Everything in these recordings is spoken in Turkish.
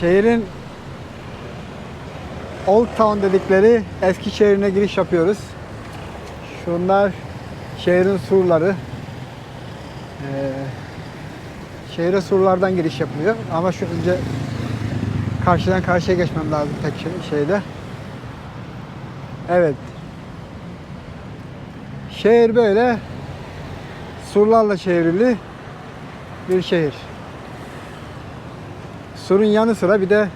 Şehrin Old Town dedikleri eski şehrine giriş yapıyoruz. Şunlar şehrin surları. Ee, şehre surlardan giriş yapılıyor. Ama şu önce karşıdan karşıya geçmem lazım tek şey- şeyde. Evet. Şehir böyle surlarla çevrili bir şehir. Surun yanı sıra bir de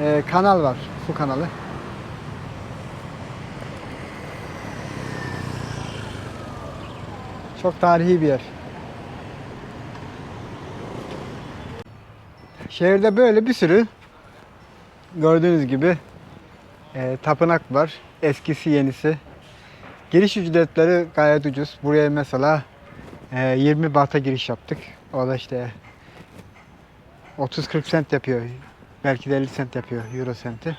e, kanal var. Su kanalı. Çok tarihi bir yer. Şehirde böyle bir sürü gördüğünüz gibi e, tapınak var. Eskisi yenisi. Giriş ücretleri gayet ucuz. Buraya mesela e, 20 bahta giriş yaptık. O da işte 30-40 sent yapıyor. Belki de 50 sent yapıyor euro senti.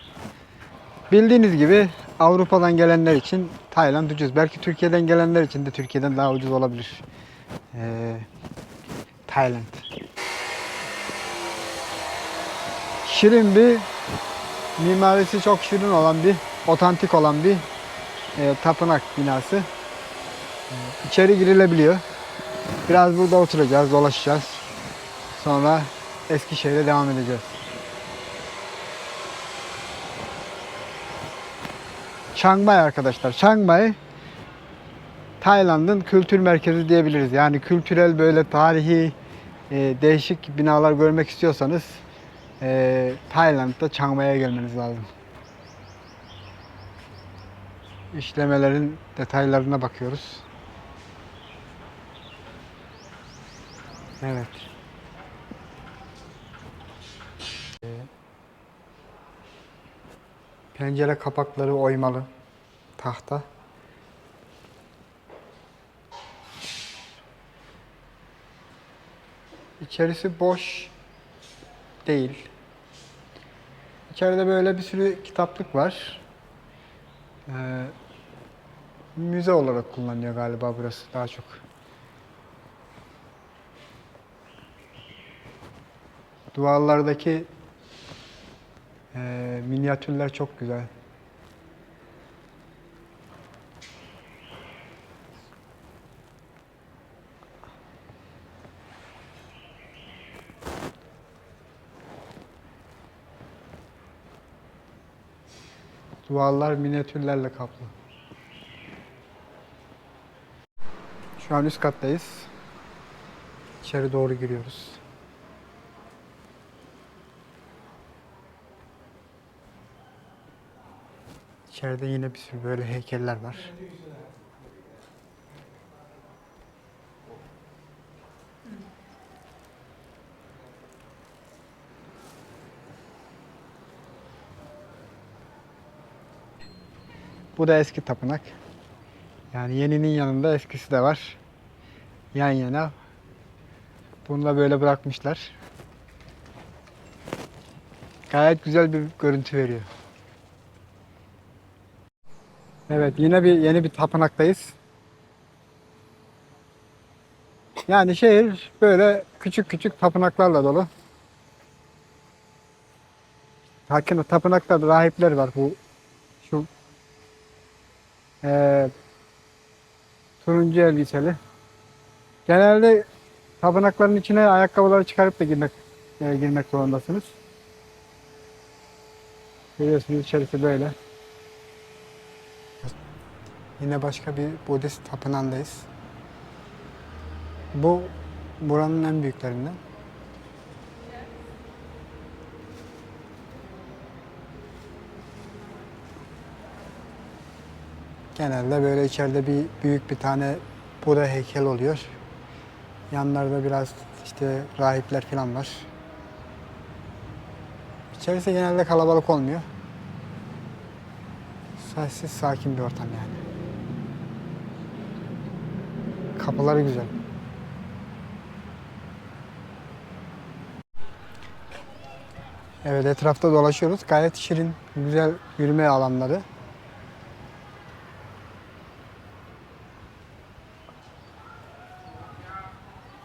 Bildiğiniz gibi Avrupa'dan gelenler için Tayland ucuz. Belki Türkiye'den gelenler için de Türkiye'den daha ucuz olabilir. Ee, Tayland. Şirin bir mimarisi çok şirin olan bir otantik olan bir e, tapınak binası. İçeri girilebiliyor. Biraz burada oturacağız, dolaşacağız. Sonra Eskişehir'e devam edeceğiz. Chiang Mai arkadaşlar. Chiang Mai Tayland'ın kültür merkezi diyebiliriz. Yani kültürel böyle tarihi e, değişik binalar görmek istiyorsanız e, Tayland'da Chiang Mai'ye gelmeniz lazım. İşlemelerin detaylarına bakıyoruz. Evet. Ee, Pencere kapakları oymalı. Tahta. İçerisi boş değil. İçeride böyle bir sürü kitaplık var. Ee, müze olarak kullanılıyor galiba burası daha çok. Duvarlardaki eee, minyatürler çok güzel. Duvarlar minyatürlerle kaplı. Şu an üst kattayız. İçeri doğru giriyoruz. İçeride yine bir sürü böyle heykeller var. Bu da eski tapınak. Yani yeninin yanında eskisi de var. Yan yana. Bunu da böyle bırakmışlar. Gayet güzel bir görüntü veriyor. Evet yine bir yeni bir tapınaktayız. Yani şehir böyle küçük küçük tapınaklarla dolu. Hakkında tapınaklarda rahipler var bu şu eee turuncu elbiseli. Genelde tapınakların içine ayakkabıları çıkarıp da girmek e, girmek zorundasınız. Görüyorsunuz içerisi böyle. Yine başka bir Budist tapınağındayız. Bu buranın en büyüklerinden. Genelde böyle içeride bir büyük bir tane Buda heykel oluyor. Yanlarda biraz işte rahipler falan var. İçerisi genelde kalabalık olmuyor. Sessiz, sakin bir ortam yani. Kapıları güzel. Evet etrafta dolaşıyoruz. Gayet şirin, güzel yürüme alanları.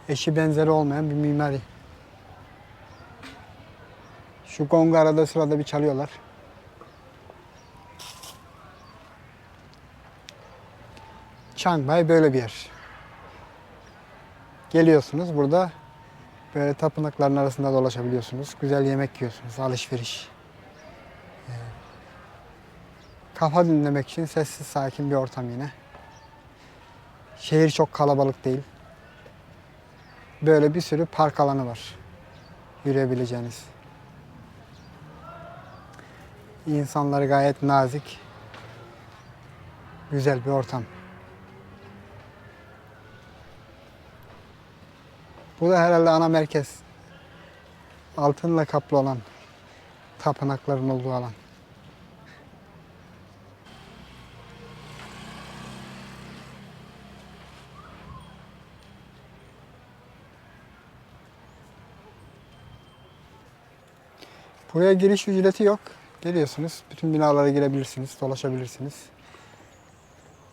Eşi benzeri olmayan bir mimari. Şu gongu arada sırada bir çalıyorlar. Chiang böyle bir yer. Geliyorsunuz burada böyle tapınakların arasında dolaşabiliyorsunuz. Güzel yemek yiyorsunuz, alışveriş. Ee, Kafa dinlemek için sessiz sakin bir ortam yine. Şehir çok kalabalık değil. Böyle bir sürü park alanı var. Yürüyebileceğiniz. İnsanları gayet nazik. Güzel bir ortam. Bu da herhalde ana merkez. Altınla kaplı olan tapınakların olduğu alan. Buraya giriş ücreti yok. Geliyorsunuz, bütün binalara girebilirsiniz, dolaşabilirsiniz.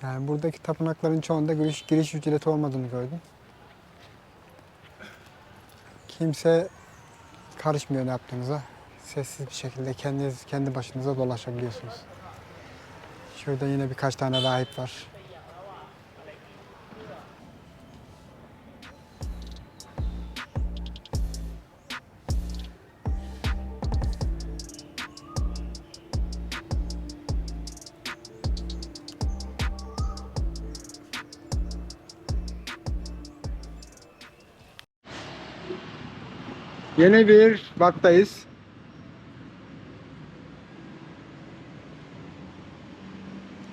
Yani buradaki tapınakların çoğunda giriş, giriş ücreti olmadığını gördüm. Kimse karışmıyor ne yaptığınıza. Sessiz bir şekilde kendiniz kendi başınıza dolaşabiliyorsunuz. Şurada yine birkaç tane rahip var. Yeni bir baktayız.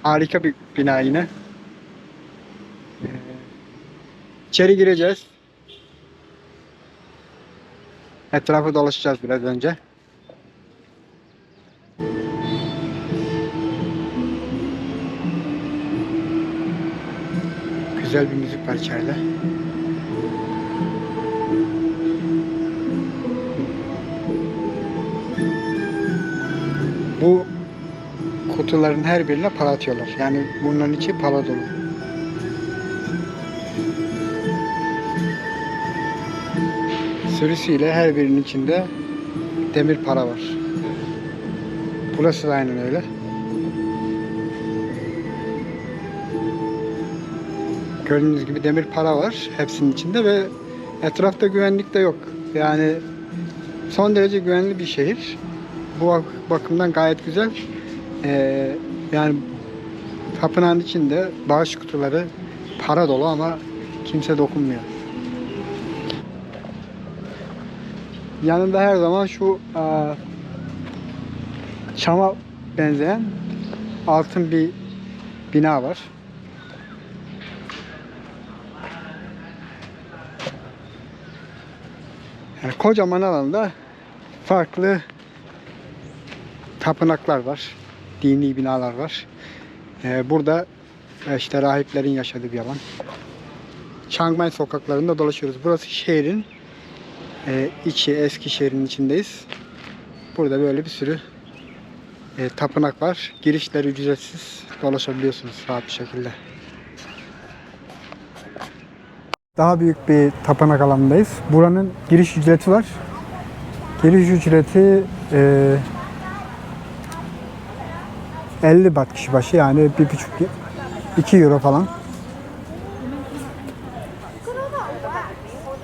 Harika bir bina yine. Ee, İçeri gireceğiz. Etrafı dolaşacağız biraz önce. Güzel bir müzik var içeride. Bu kutuların her birine para atıyorlar. Yani bunların içi para dolu. Sürüsüyle her birinin içinde demir para var. Burası da aynen öyle. Gördüğünüz gibi demir para var hepsinin içinde ve etrafta güvenlik de yok. Yani son derece güvenli bir şehir. Bu bak- bakımdan gayet güzel. Ee, yani tapınağın içinde bağış kutuları para dolu ama kimse dokunmuyor. Yanında her zaman şu aa, çama benzeyen altın bir bina var. Yani kocaman alanda farklı tapınaklar var. Dini binalar var. Ee, burada e, işte rahiplerin yaşadığı bir alan. Chiang sokaklarında dolaşıyoruz. Burası şehrin e, içi, eski şehrin içindeyiz. Burada böyle bir sürü e, tapınak var. Girişleri ücretsiz. Dolaşabiliyorsunuz rahat bir şekilde. Daha büyük bir tapınak alanındayız. Buranın giriş ücreti var. Giriş ücreti e, 50 bat kişi başı yani bir buçuk 2 euro falan.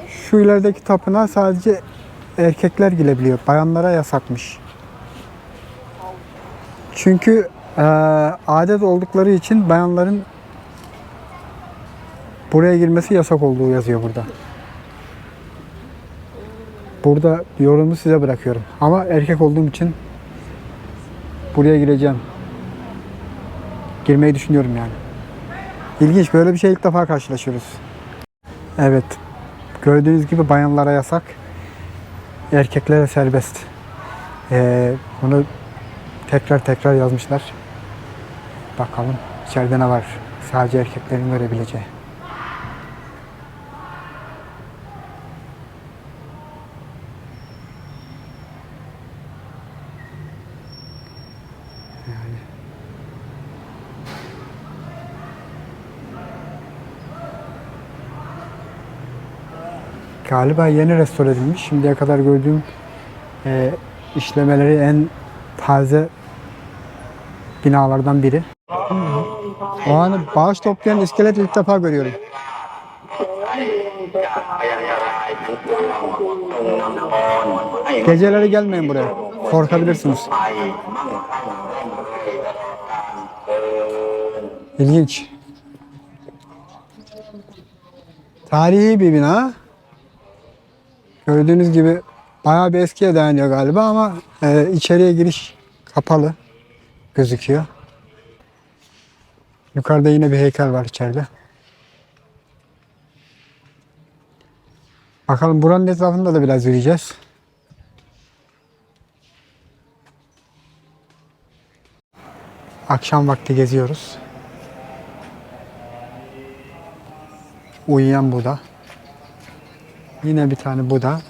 Şu ilerideki tapınağa sadece erkekler girebiliyor. Bayanlara yasakmış. Çünkü eee, adet oldukları için bayanların buraya girmesi yasak olduğu yazıyor burada. Burada yorumu size bırakıyorum. Ama erkek olduğum için buraya gireceğim. Girmeyi düşünüyorum yani. İlginç böyle bir şey ilk defa karşılaşıyoruz. Evet. Gördüğünüz gibi bayanlara yasak. Erkeklere serbest. Ee, bunu tekrar tekrar yazmışlar. Bakalım içeride ne var. Sadece erkeklerin görebileceği. Galiba yeni restore edilmiş. Şimdiye kadar gördüğüm e, işlemeleri en taze binalardan biri. O an bağış toplayan iskelet ilk defa görüyorum. Geceleri gelmeyin buraya. Korkabilirsiniz. İlginç. Tarihi bir bina. Gördüğünüz gibi bayağı bir eskiye dayanıyor galiba ama e, içeriye giriş kapalı gözüküyor. Yukarıda yine bir heykel var içeride. Bakalım buranın etrafında da biraz yürüyeceğiz. Akşam vakti geziyoruz. Uyuyan Buda. Yine bir tane Buda.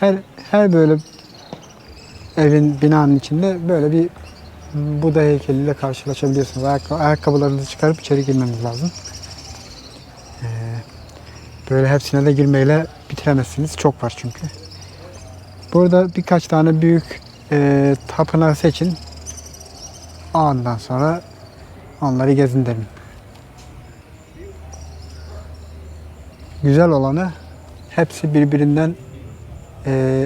Her her böyle evin binanın içinde böyle bir Buda heykeliyle karşılaşabiliyorsunuz. Ayak, ayakkabılarınızı çıkarıp içeri girmeniz lazım. Ee, böyle hepsine de girmeyle bitiremezsiniz. Çok var çünkü. Burada birkaç tane büyük e, tapınağı seçin. Ondan sonra onları gezin derim. Güzel olanı hepsi birbirinden e,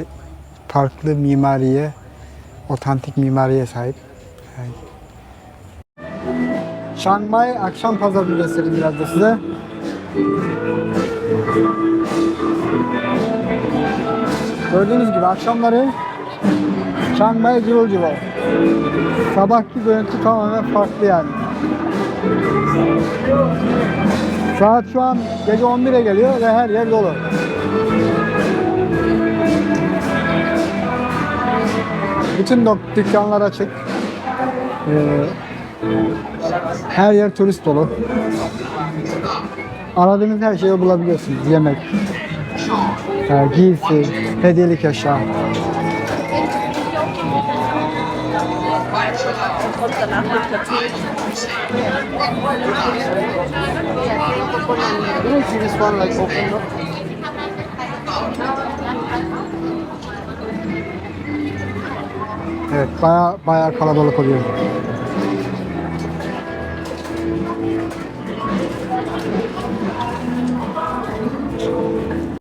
farklı mimariye, otantik mimariye sahip. Yani. Chiang Mai akşam pazarını göstereyim biraz da size. Gördüğünüz gibi akşamları Chiang Mai cıvıl cıvıl. Sabahki görüntü tamamen farklı yani. Saat şu an gece 11'e geliyor ve her yer dolu. Bütün dükkanlar açık. Ee, her yer turist dolu. Aradığınız her şeyi bulabiliyorsunuz. Yemek, e, giysi, hediyelik eşya. Evet, baya baya kalabalık oluyor.